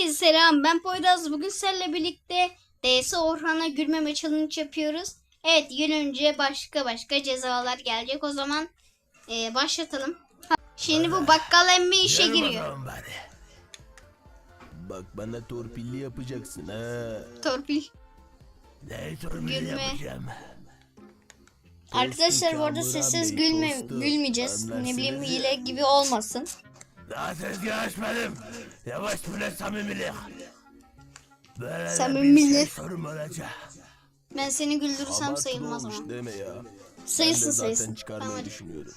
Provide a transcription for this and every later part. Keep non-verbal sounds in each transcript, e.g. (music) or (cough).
Herkese selam. Ben Poyraz. Bugün seninle birlikte DS Orhan'a gülmeme challenge yapıyoruz. Evet, gülünce başka başka cezalar gelecek. O zaman e, başlatalım. Şimdi bu bakkal emmi işe Gel giriyor. bakalım bari. Bak bana torpilli yapacaksın ha. Torpil. Ne torpilli Gülme. yapacağım? Arkadaşlar bu arada sessiz gülme gülmeyeceğiz. Ne bileyim hile gibi olmasın. Daha tezgah açmadım. Yavaş bile samimilik. Böyle de Samimilik. bir şey sorun olacak. Ben seni güldürürsem Abartılı sayılmaz olmuş ama. deme ya. Sayılsın ben de zaten sayılsın. Tamam. düşünüyorum.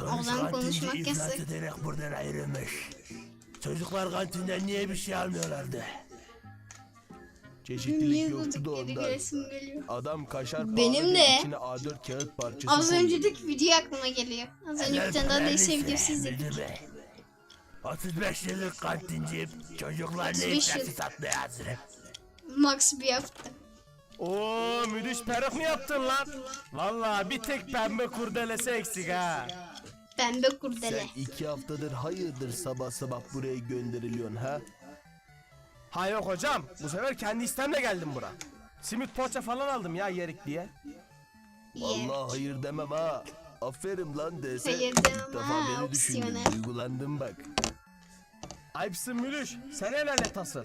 Ama Sonuç ben kantinci konuşmak iflas yasak. ederek buradan ayrılmış. Çocuklar kantinden niye bir şey almıyorlardı? Çeşitlilik yoktu da ondan. Adam kaşar Benim de. içine A4 kağıt parçası Az önceki video aklıma geliyor. Az önce bir tane daha DS videosu izledik. Müdür bey, 35 yıllık kantinciyim. Çocuklar ne 35 iflası yıl. satmaya hazırım. Max bir yaptı. Oo müdüş peruk mu yaptın lan? Vallahi bir tek pembe kurdelesi eksik ha. Pembe kurdele. Sen iki haftadır hayırdır sabah sabah buraya gönderiliyorsun ha? Ha yok hocam bu sefer kendi istemle geldim bura. Simit poğaça falan aldım ya yerik diye. Vallahi hayır demem ha. Aferin lan dese. Hayır demem ha, beni düşündün. opsiyonel. Duygulandım bak. Ayıpsın müdüş sen el ele tasıl.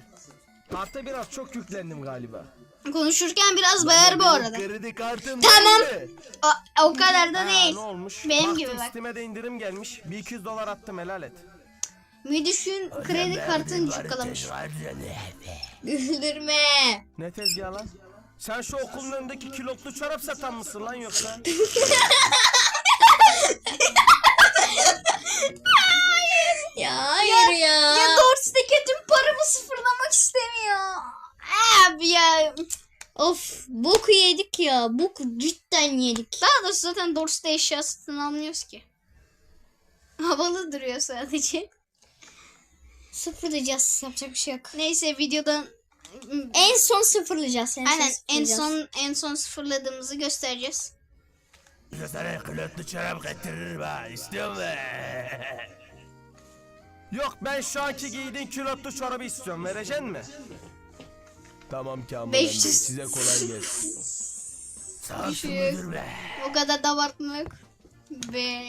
Karta biraz çok yüklendim galiba. Konuşurken biraz bayar bu arada. Kredi kartım Tamam. nerede? O, o kadar da Ha, değil. ne olmuş? Benim gibi bak. Steam'e de indirim gelmiş. Bir 200 dolar attım helal et. Müdüşün kredi kartını canı. Güldürme. Ne tezgahı lan? Sen şu okulun önündeki kilotlu çorap satan mısın lan yoksa? (laughs) Ya hayır ya. Ya Dorsey'deki tüm paramı sıfırlamak istemiyor. Abi ya. Of boku yedik ya. Boku cidden yedik. Daha doğrusu zaten Dorsey'de eşya satın almıyoruz ki. Havalı duruyor sadece. Sıfırlayacağız. Yapacak bir şey yok. Neyse videodan En son sıfırlayacağız. En aynen son en son en son sıfırladığımızı göstereceğiz. Bize sana kilotlu çorap getiririm ha. İstiyor musun? (laughs) Yok ben şu anki giydiğin kilotlu çorabı istiyorum. Vereceksin mi? Tamam Kamuran 500. Bey size kolay gelsin. (laughs) Sağ olsun müdür be. O kadar da abartma yok. Ve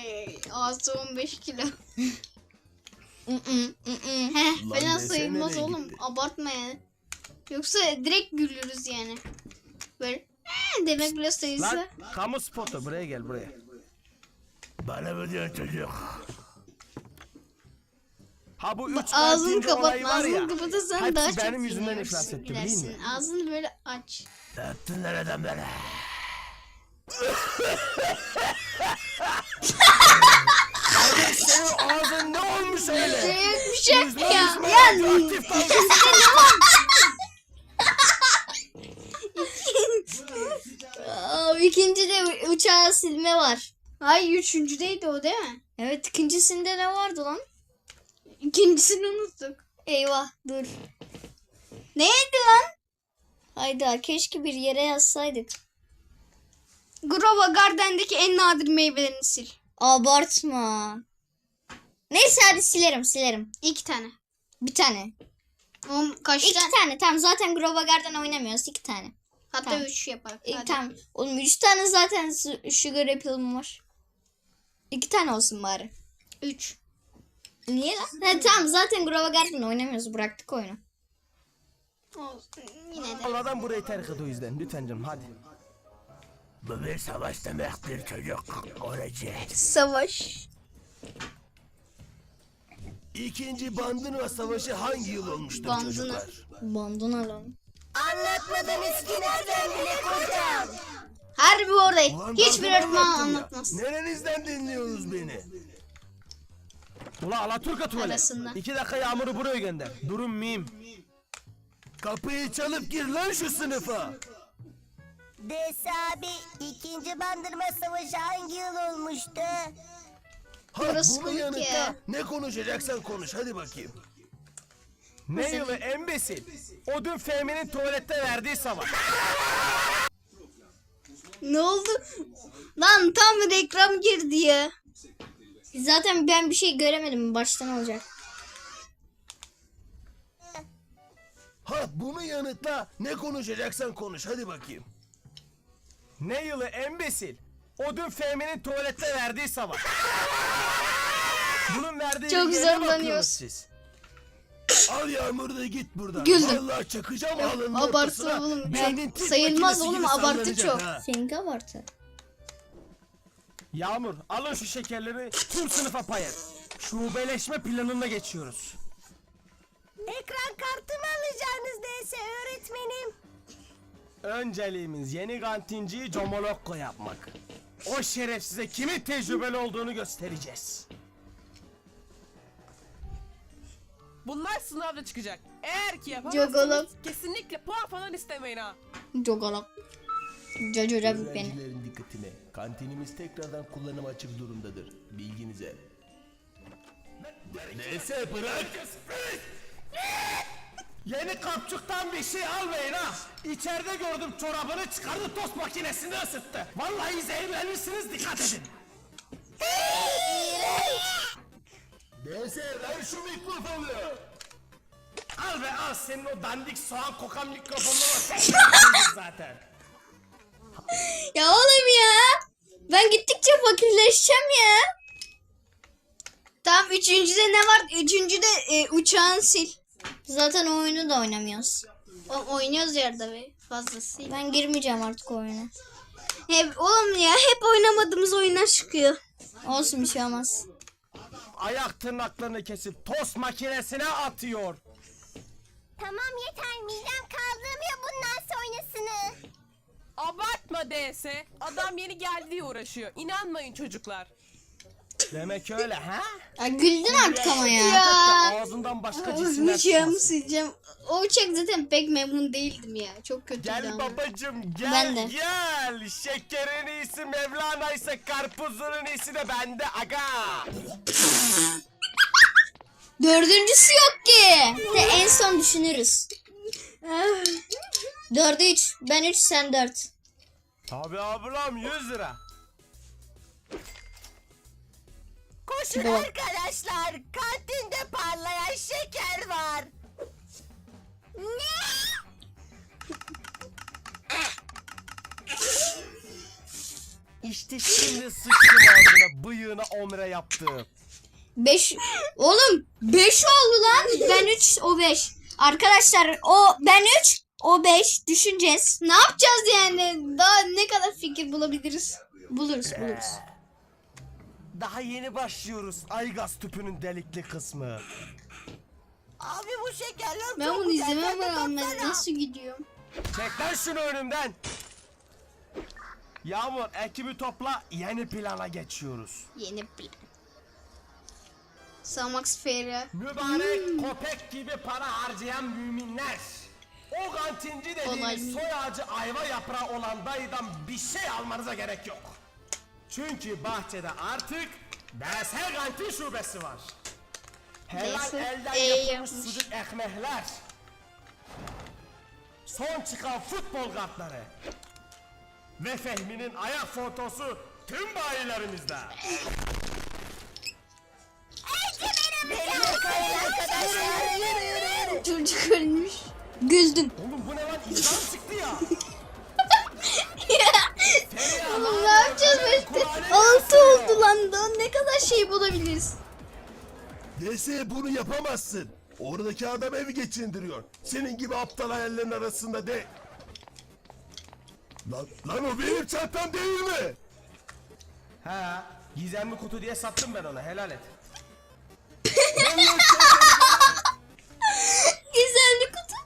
ağzı 15 kilo. (laughs) Heh, Lan fena desene sayılmaz nereye oğlum. gitti? Abartma yani. Yoksa direkt gülürüz yani. Böyle "Ee" demek bile sayısı. Lan kamu spotu buraya gel buraya. Bana mı diyor çocuk? Ha bu üç Ağzını kantinci olayı var ya. Ağzını kapatırsan hepsi daha çok benim yüzümden gülersin, iflas etti biliyor gülersin. musun? Ağzını böyle aç. Ne yaptınlar (laughs) Senin ağzın ne olmuş öyle? Yok bir şey Yüzme ya. yüzme Ya radyoaktif dalga. (laughs) Aa, ikinci de uçağı silme var. Hayır üçüncüdeydi o değil mi? Evet ikincisinde ne vardı lan? İkincisini unuttuk. Eyvah dur. Neydi lan? Hayda keşke bir yere yazsaydık. Grova Garden'deki en nadir meyvelerini sil. Abartma. Neyse hadi silerim silerim. İki tane. Bir tane. Oğlum kaç İki tane? tane. Tamam zaten Grova Garden oynamıyoruz. iki tane. Hatta Tamam. üç yaparak. İyi Hadi. tamam. Oğlum üç tane zaten su- Sugar Apple'ım var. İki tane olsun bari. Üç. Niye lan? Ha, tamam zaten Grova Garden oynamıyoruz. Bıraktık oyunu. Olsun. Yine de. Allah'tan burayı terk et o yüzden. Lütfen canım hadi. Bu bir savaş demektir çocuk. Olacak. Savaş. İkinci Bandırma Savaşı hangi yıl olmuştur Bandırma. çocuklar? Bandana lan. Harbi oradayım. Ulan Hiçbir öğretmen ya. anlatmaz. Nerenizden dinliyorsunuz beni? Ula Alaturka tuvalet. Arasında. İki dakika yağmuru buraya gönder. Durum miyim? Kapıyı çalıp gir lan şu sınıfa. Des abi ikinci bandırma savaşı hangi yıl olmuştu? Ha Burası bunu komik yanıtla. ya. Ne konuşacaksan konuş hadi bakayım. Ne yılı embesil? O dün Fehmi'nin tuvalette verdiği savaş. Ne oldu? Lan tam reklam girdi ya. Zaten ben bir şey göremedim. Baştan olacak. Ah bunu yanıtla. Ne konuşacaksan konuş hadi bakayım. Ne yılı embesil? O dün Fehmi'nin tuvalette verdiği savaş. Bunun verdiği Çok bilgiye ne zorlanıyoruz. bakıyorsunuz siz? Al Yağmur da git buradan. Güldüm. Vallahi çakacağım alnının abartı ortasına. oğlum. Beynin Sayılmaz makinesi oğlum, gibi abartı çok. ha. Seninki abartı. Yağmur alın şu şekerleri tüm sınıfa pay et. Şubeleşme planına geçiyoruz. Ekran kartı mı alacaksınız DS öğretmenim? Önceliğimiz yeni kantinciyi Comolokko yapmak. O şerefsize kimin tecrübeli olduğunu göstereceğiz. Bunlar sınavda çıkacak. Eğer ki Jogolok. yapamazsanız kesinlikle puan falan istemeyin ha. Jojo Rabbit beni. Öğrencilerin dikkatine. Kantinimiz tekrardan kullanıma açık durumdadır. Bilginize. Neyse bırak. Yeni kapçuktan bir şey almayın ha. İçeride gördüm çorabını çıkardı tost makinesinde ısıttı. Vallahi zehirlenirsiniz dikkat edin. Neyse ver şu mikrofonu. Al be al senin o dandik soğan kokan. Sen yapıyorsun (laughs) zaten. Ya oğlum ya. Ben gittikçe fakirleşeceğim ya. Tamam üçüncüde ne var? Üçüncüde e, uçağın sil. Zaten o oyunu da oynamıyoruz. O, oynuyoruz yerde be fazlasıyla. Ben girmeyeceğim artık o oyuna. Hep, oğlum ya hep oynamadığımız oyunlar çıkıyor. Olsun bir şey olmaz. Ayak tırnaklarını kesip tost makinesine atıyor. Tamam yeter midem kaldırmıyor bundan sonrasını. Abartma DS. Adam yeni geldi diye uğraşıyor. İnanmayın çocuklar. Demek öyle ha? Ya güldün artık ama ya. Ya. Ağzından başka cisimler Uçağımı çıkmasın. sileceğim. O uçak zaten pek memnun değildim ya. Çok kötüydü Gel ama. babacım gel Ben de. gel. Şekerin iyisi Mevlana ise karpuzun iyisi de bende aga. Dördüncüsü yok ki. De en son düşünürüz. Dördü üç. Ben üç sen dört. Tabi ablam 100 lira. Koşun Bu. arkadaşlar kantinde parlayan şeker var. Ne? İşte şimdi sıçtım ağzına bıyığına omre yaptım. Beş. Oğlum beş oldu lan. Ben üç o beş. Arkadaşlar o ben üç o beş. Düşüneceğiz. Ne yapacağız yani? Daha ne kadar fikir bulabiliriz? Buluruz buluruz. Daha yeni başlıyoruz Aygaz tüpünün delikli kısmı. Abi bu şekerler Ben çok bunu izlemem rağmen nasıl gidiyorum? Çek lan şunu önümden. Yağmur ekibi topla yeni plana geçiyoruz. Yeni plan. Samax Ferra. Mübarek köpek gibi para harcayan müminler. O kantinci Olay dediğiniz mı? soy ağacı ayva yaprağı olan dayıdan bir şey almanıza gerek yok. Çünkü bahçede artık BS kantin şubesi var. Helal BS, elden e yapılmış yapmış. sucuk ekmekler. Son çıkan futbol kartları. Ve Fehmi'nin ayak fotosu tüm bayilerimizde. Çocuk ölmüş. Güldüm. Oğlum bu ne lan? İnsan çıktı ya. (laughs) Oğlum ne yapacağız böyle? Altı oldu lan daha ne kadar şey bulabiliriz? Neyse bunu yapamazsın. Oradaki adam evi geçindiriyor. Senin gibi aptal hayallerin arasında de. Lan, lan o benim çantam değil mi? Ha, gizemli kutu diye sattım ben ona helal et. (laughs) Gizemli kutu.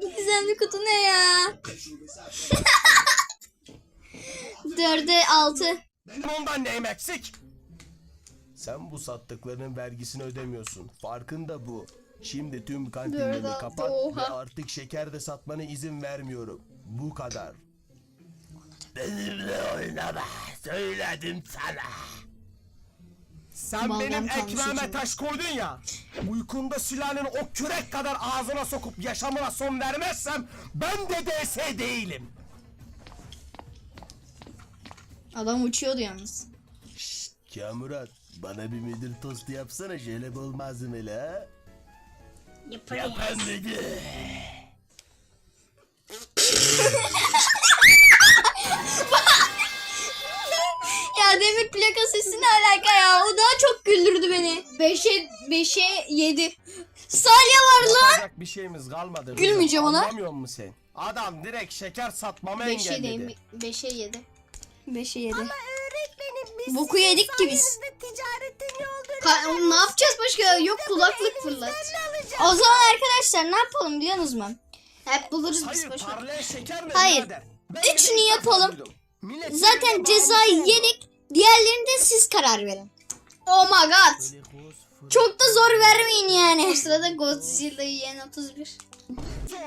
(laughs) Gizemli kutu ne ya? (laughs) Dörde altı. Benim ondan neyim eksik? Sen bu sattıklarının vergisini ödemiyorsun. Farkında bu. Şimdi tüm kantinleri altı, kapat ve oha. artık şeker de satmana izin vermiyorum. Bu kadar. Benimle oynama. Söyledim sana. Sen Balgam benim kalmış ekmeğime içinde. taş koydun ya. Uykunda sülaleni o kürek kadar ağzına sokup yaşamına son vermezsem ben de DS değilim. Adam uçuyordu yalnız. Kamuran bana bir müdür tostu yapsana şöyle olmaz mı la? Yaparız. Ya demir plaka sesi ne alaka ya? O daha çok güldürdü beni. 5'e 5'e 7. Salya var lan. Yapacak bir şeyimiz kalmadı. Gülmeyeceğim ona. Anlamıyor musun sen? Adam direkt şeker satmamı 5'e engelledi. değil 5'e 7. 5'e 7. Öğretmenim biz Boku yedik ki biz. ticaretin Ka- ne yapacağız başka? Yok kulaklık fırlat. O zaman arkadaşlar ne yapalım biliyor musunuz? Hep buluruz biz Hayır başka. parlayan şeker mi Hayır. birader? Ben Üçünü yapalım. Millet Zaten cezayı yedik. Diğerlerinde siz karar verin. Oh my god. Çok da zor vermeyin yani. sırada Godzilla'yı yen 31.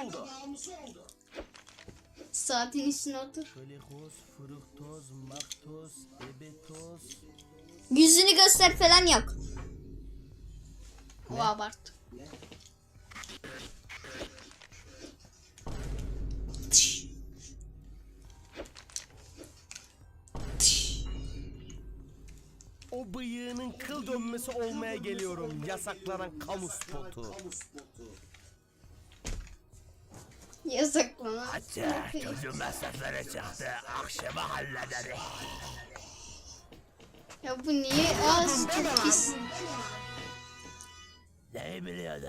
oldu. Saatin üstüne otur. Yüzünü göster falan yok. O abart. O bıyığının kıl dönmesi olmaya geliyorum. Yasaklanan kamu spotu. Yasaklanan. Çocuğun masrafları çıktı. Akşama hallederiz. Ya bu niye az çok pis. Neyi biliyordu?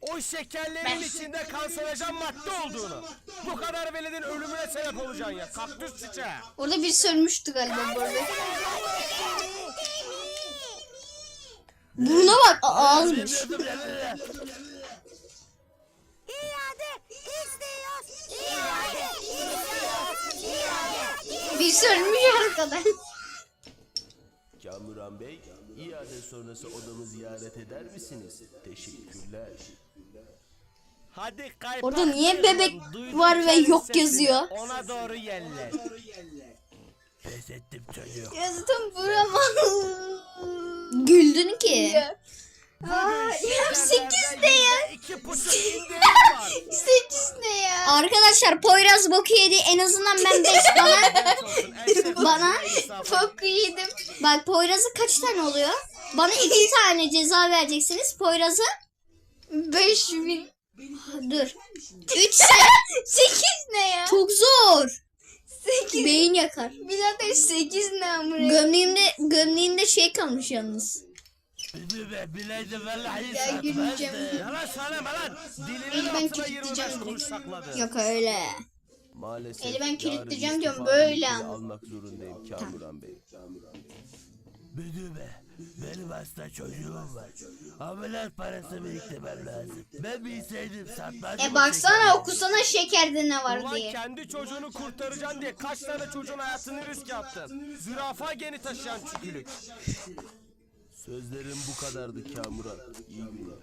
O şekerlerin içinde kanserojen madde olduğunu. Bu kadar veledin ölümüne sebep olacaksın ya. Kaktüs çiçeği. Orada bir sölmüştü galiba bu arada. Buna bak a- İade. Bir sölmüş arkadan. Kamuran Bey, iade sonrası odamı ziyaret eder misiniz? Teşekkürler. Hadi kaypak. Orada niye bebek var ve yok yazıyor? Ona doğru yerler. Pes ettim çocuk. Yazdım burama. Güldün ki. Aa, ya 8 ne ya? İki pusu indirim (laughs) var. 8 ne ya? Arkadaşlar Poyraz boku yedi. En azından ben 5 bana. Bana Çok yedim. bak Poyraz'a kaç tane oluyor? Bana 2 tane ceza vereceksiniz. Poyraz'a 5000. dur. 3 8 (laughs) ne ya? çok zor. 8. Beyin yakar. Birader 8 ne amına? Gömleğimde gömleğinde şey kalmış Müdübe bileydi vallahi Ya güleceğim. satmazdı. Yalan söyleme lan. Dilinin Eli ben altına kilitleyeceğim 25 kuruş direkt. sakladı. Yok öyle. Maalesef Eli ben yarın kilitleyeceğim diyorum, istifa böyle anladım. almak zorundayım Kamuran Bey. Müdübe, benim hasta çocuğum var. Ambulans parası biriktirmem lazım. Ben bilseydim satmazdım. E baksana okusana şekerde ne var Ulan diye. kendi çocuğunu kurtaracaksın diye kaç tane çocuğun hayatını riske attın. Zürafa geni taşıyan çükülük. Sözlerim bu kadardı Kamuran. İyi günler.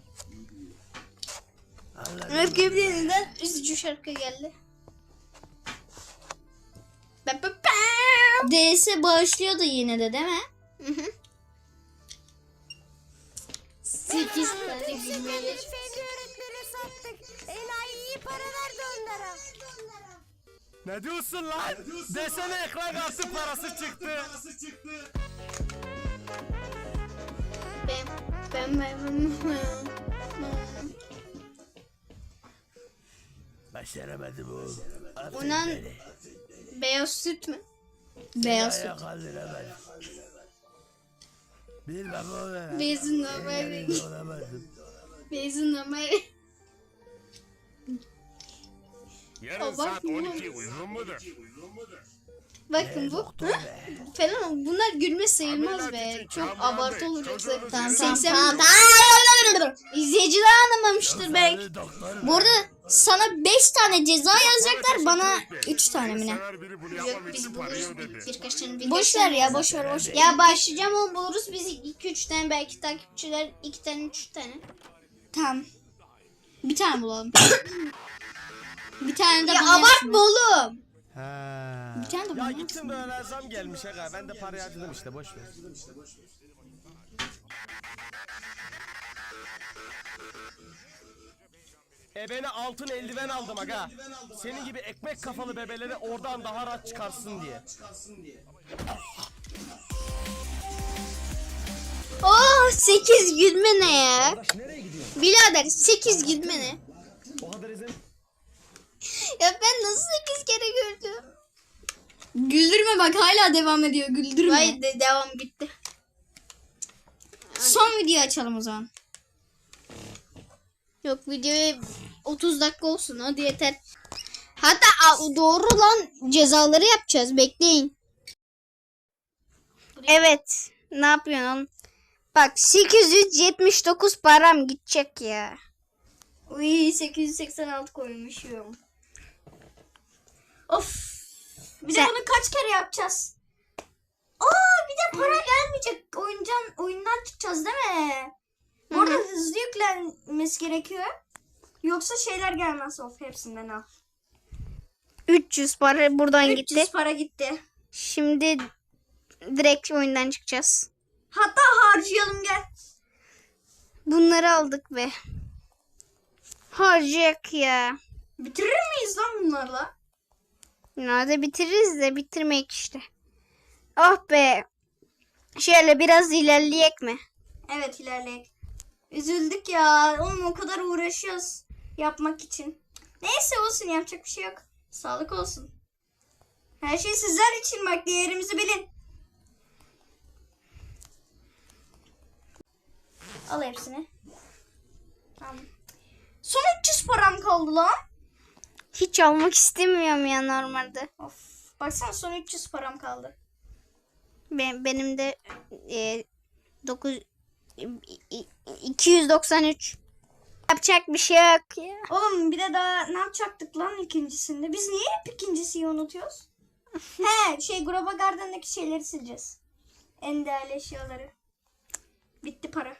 Evet gömleğinden üzücü şarkı geldi. DS bağışlıyordu yine de değil mi? 8 tane. Enayi iyi para verdi onlara. Ne diyorsun lan? Desene ekran kartı parası çıktı. Ben ben ben. Başaramadım oğlum. Affet Ulan- beni. Beyaz süt mü? Beyaz süt. Ayağa kaldıramadım. Bilmem oğlum. Beyazın normal. Yerinde olamadım. Beyazın normal. Yarın Abartma saat oğlum. 12 uygun mudur? Bakın bu Doktor be. (laughs) falan bunlar gülme sayılmaz be. Çok abartı olur yoksa. Tamam tamam tamam. 80 tamam. İzleyiciler anlamamıştır belki. Bu arada sana 5 tane ceza yazacaklar bana 3 tane mi ne? Yok biz buluruz birkaç tane Boş ver ya boş ver boş ver. Ya başlayacağım onu buluruz biz 2-3 tane belki takipçiler 2 tane 3 tane. Tamam. Bir tane bulalım. (coughs) bir tane de Ya abartma oğlum. Bir tane de Ya gittim böyle zam gelmiş aga. Ben de parayı harcadım işte boş ver. Ebene altın eldiven aldım aga. Senin gibi ekmek kafalı bebeleri oradan daha rahat çıkarsın diye. Oh 8 gülme ne ya? Birader 8 gülme ne? O kadar izin. Ya ben nasıl 8 kere güldüm? Güldürme bak hala devam ediyor. Güldürme. Vay de devam bitti. Son video açalım o zaman. Yok videoya 30 dakika olsun hadi yeter. Hatta doğru lan cezaları yapacağız bekleyin. Evet ne yapıyorsun? Bak 879 param gidecek ya. Uy 886 koymuşum. Of. Bir Sen- de bunu kaç kere yapacağız? Aa bir de para gelmeyecek. Oyuncan oyundan çıkacağız değil mi? Orada hızlı yüklenmesi gerekiyor. Yoksa şeyler gelmez of hepsinden al. 300 para buradan 300 gitti. para gitti. Şimdi direkt oyundan çıkacağız. Hatta harcayalım gel. Bunları aldık be. Harcayak ya. Bitirir miyiz lan bunlarla? Nerede bitiririz de bitirmek işte. Ah be. Şöyle biraz ilerleyek mi? Evet ilerleyek. Üzüldük ya. Oğlum o kadar uğraşıyoruz yapmak için. Neyse olsun yapacak bir şey yok. Sağlık olsun. Her şey sizler için bak değerimizi bilin. Al hepsini. Tamam. Son 300 param kaldı lan. Hiç almak istemiyorum ya normalde. Of. Baksana son 300 param kaldı. Ben, benim de e, 9 293. Yapacak bir şey yok ya. Oğlum bir de daha ne yapacaktık lan ikincisinde? Biz niye hep ikincisiyi unutuyoruz? (laughs) He şey Groba Garden'daki şeyleri sileceğiz. En değerli eşyaları. Bitti para.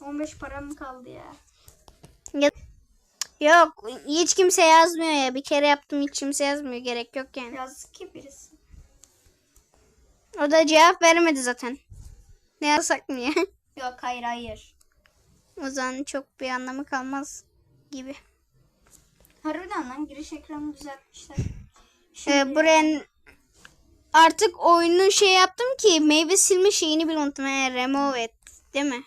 15 param kaldı ya? Ya- Yok hiç kimse yazmıyor ya. Bir kere yaptım hiç kimse yazmıyor. Gerek yok yani. Yazık ki birisi. O da cevap vermedi zaten. Ne yazsak ya? (laughs) Yok hayır hayır. o zaman çok bir anlamı kalmaz gibi. Harbiden lan giriş ekranını düzeltmişler. Ee, buraya artık oyunu şey yaptım ki meyve silme şeyini bile unuttum. He, remove et değil mi?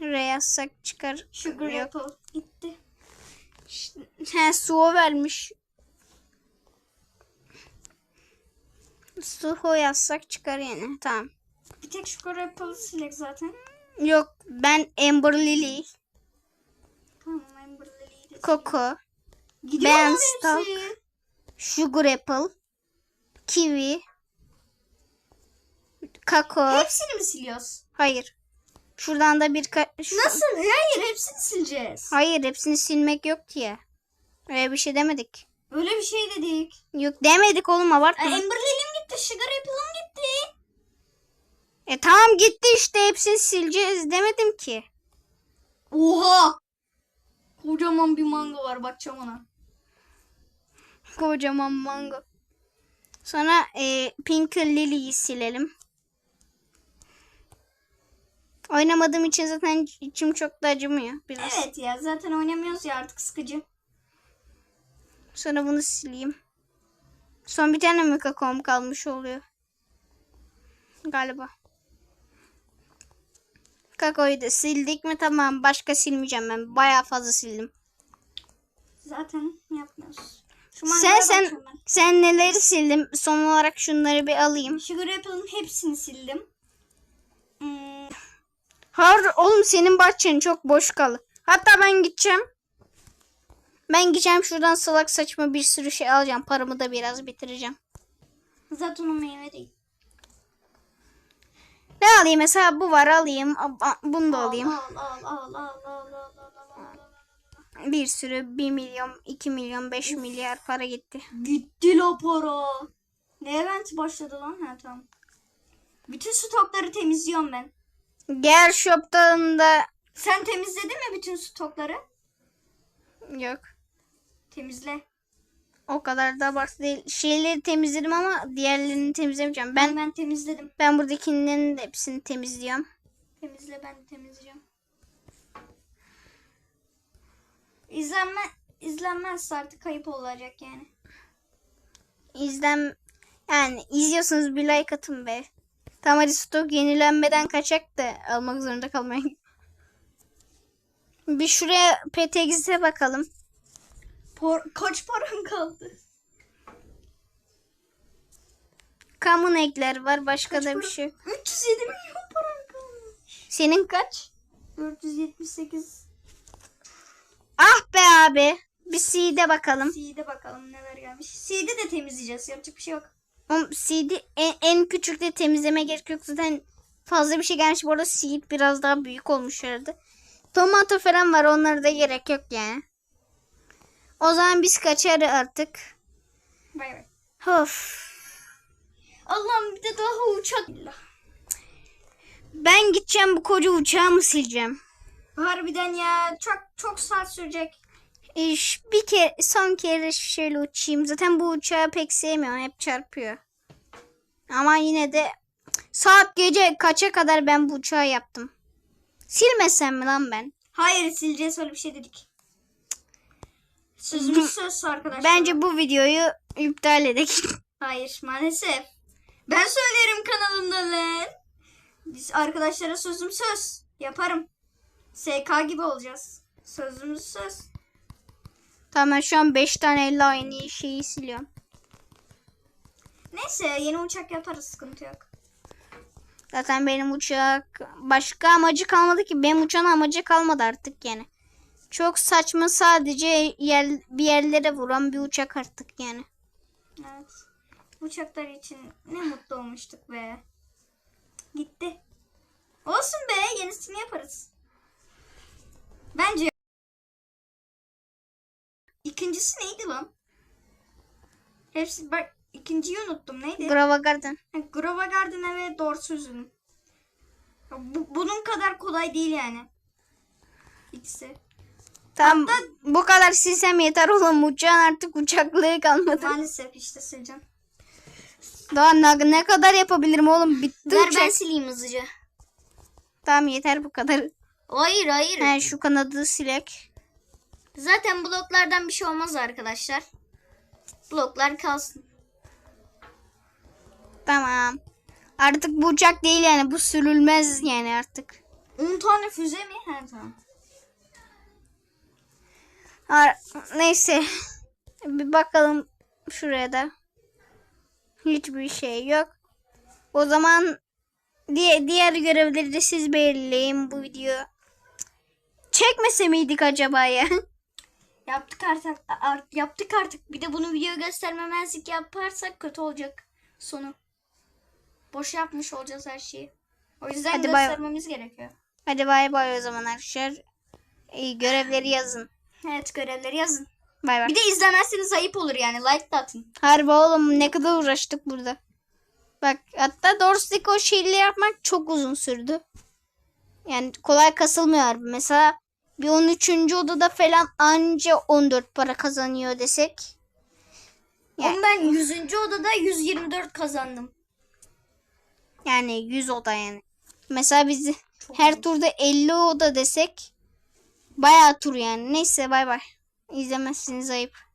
R yazsak çıkar. Sugar Yok. Apple gitti. He suo vermiş. Suho yazsak çıkar yani. Tamam. Bir tek Sugar Apple'ı silek zaten. Yok ben Amber Lily, Tamam Amber Lily'yi de Coco, Gidiyor Ben Stalk. Sugar Apple, Kiwi, Kako. Hepsini mi siliyoruz? Hayır. Şuradan da bir ka- Nasıl? Hayır hepsini sileceğiz. Hayır hepsini silmek yok diye. Öyle bir şey demedik. Öyle bir şey dedik. Yok demedik oğlum abartma. Amber Lily'm gitti. Sugar Apple'ım gitti. E tamam gitti işte hepsini sileceğiz demedim ki. Oha! Kocaman bir mango var bakacağım ona. Kocaman mango. Sonra e, Pink Lily'yi silelim. Oynamadığım için zaten içim çok da acımıyor biraz. Evet ya zaten oynamıyoruz ya artık sıkıcı. Sonra bunu sileyim. Son bir tane mi kakaom kalmış oluyor? Galiba. Kakaoyu da sildik mi tamam başka silmeyeceğim ben. Bayağı fazla sildim. Zaten yapmıyoruz. Şu Sen sen ben. sen neleri sildim? Son olarak şunları bir alayım. Sugar Apple'ın hepsini sildim. Har oğlum senin bahçen çok boş kalı. Hatta ben gideceğim. Ben gideceğim şuradan salak saçma bir sürü şey alacağım. Paramı da biraz bitireceğim. Zaten o meyve. Ne alayım mesela bu var alayım. Bunu da alayım. Al, al, al, al, al, al, al, al. Bir sürü 1 milyon, 2 milyon, 5 milyar para gitti. Gitti la para. Ne event başladı lan ha tamam. Bütün stokları temizliyorum ben. Gel shop'tan da Sen temizledin mi bütün stokları? yok. Temizle. O kadar da abartı değil. Şeyleri temizledim ama diğerlerini temizlemeyeceğim. Ben Ben ben temizledim. ben buradakilerin de hepsini temizliyorum. Temizle ben de temizleyeceğim. İzlenme izlenmezse artık kayıp olacak yani. İzlem yani izliyorsunuz bir like atın be. Tam hadi stok yenilenmeden kaçak da almak zorunda kalmayın. Bir şuraya PTX'e bakalım. Por- kaç param kaldı? Common ekler var. Başka Kaç da bir para- şey. yok. 307 milyon param kaldı. Senin kaç? 478. Ah be abi. Bir C'de bakalım. C'de bakalım neler gelmiş. C'de de temizleyeceğiz. Yapacak bir şey yok. Seed en, en küçük de temizleme gerek yok. Zaten fazla bir şey gelmiş. Bu arada seed biraz daha büyük olmuş herhalde. Tomato falan var. Onlara da gerek yok yani. O zaman biz kaçar artık. Bay bay. Of. Allah'ım bir de daha uçak. Ben gideceğim bu koca uçağı mı sileceğim? Harbiden ya çok çok saat sürecek. İş, bir kere son kere şöyle uçayım. Zaten bu uçağı pek sevmiyorum. Hep çarpıyor. Ama yine de saat gece kaça kadar ben bu uçağı yaptım. Silmesem mi lan ben? Hayır sileceğiz öyle bir şey dedik. Sözümüz söz arkadaşlar. Bence bu videoyu iptal edelim. (laughs) Hayır maalesef. Ben söylerim kanalımda lan. Biz arkadaşlara sözüm söz. Yaparım. SK gibi olacağız. Sözümüz söz. Tamam ben şu an 5 tane elle aynı şeyi siliyorum. Neyse yeni uçak yaparız sıkıntı yok. Zaten benim uçak başka amacı kalmadı ki. Benim uçağın amacı kalmadı artık yani. Çok saçma sadece yer, bir yerlere vuran bir uçak artık yani. Evet. Uçaklar için ne mutlu olmuştuk be. Gitti. Olsun be yenisini yaparız. Bence. İkincisi neydi lan? Hepsi bak ikinciyi unuttum neydi? Grava Garden. Grova Garden'a ve Dorsuz'un. Bu, bunun kadar kolay değil yani. İkisi. Tamam bu kadar silsem yeter oğlum. Uçağın artık uçaklığı kalmadı. Maalesef işte sileceğim. Daha ne, ne kadar yapabilirim oğlum? Bitti Ver uçak. ben sileyim hızlıca. Tamam yeter bu kadar. Hayır hayır. He, şu kanadı silek. Zaten bloklardan bir şey olmaz arkadaşlar. Bloklar kalsın. Tamam. Artık bu uçak değil yani. Bu sürülmez yani artık. 10 tane füze mi? He tamam. Ar- Neyse. Bir bakalım şuraya da. Hiçbir şey yok. O zaman diye diğer görevleri de siz belirleyin bu video. Çekmese miydik acaba ya? (laughs) Yaptık artık, art- yaptık artık. Bir de bunu video göstermemezlik yaparsak kötü olacak sonu. Boş yapmış olacağız her şeyi. O yüzden Hadi bay- göstermemiz gerekiyor. Hadi bay bay o zaman arkadaşlar. İyi görevleri yazın. Evet görevleri yazın. Bay bay. Bir de izlemezseniz ayıp olur yani. Like da atın. Harbi oğlum ne kadar uğraştık burada. Bak hatta doğrusu o şeyleri yapmak çok uzun sürdü. Yani kolay kasılmıyor. Mesela bir 13. odada falan anca 14 para kazanıyor desek. Ya- Ama ben 100. odada 124 kazandım. Yani 100 oda yani. Mesela biz her turda 50 oda desek bayağı tur yani. Neyse bay bay. İzlemezsiniz ayıp.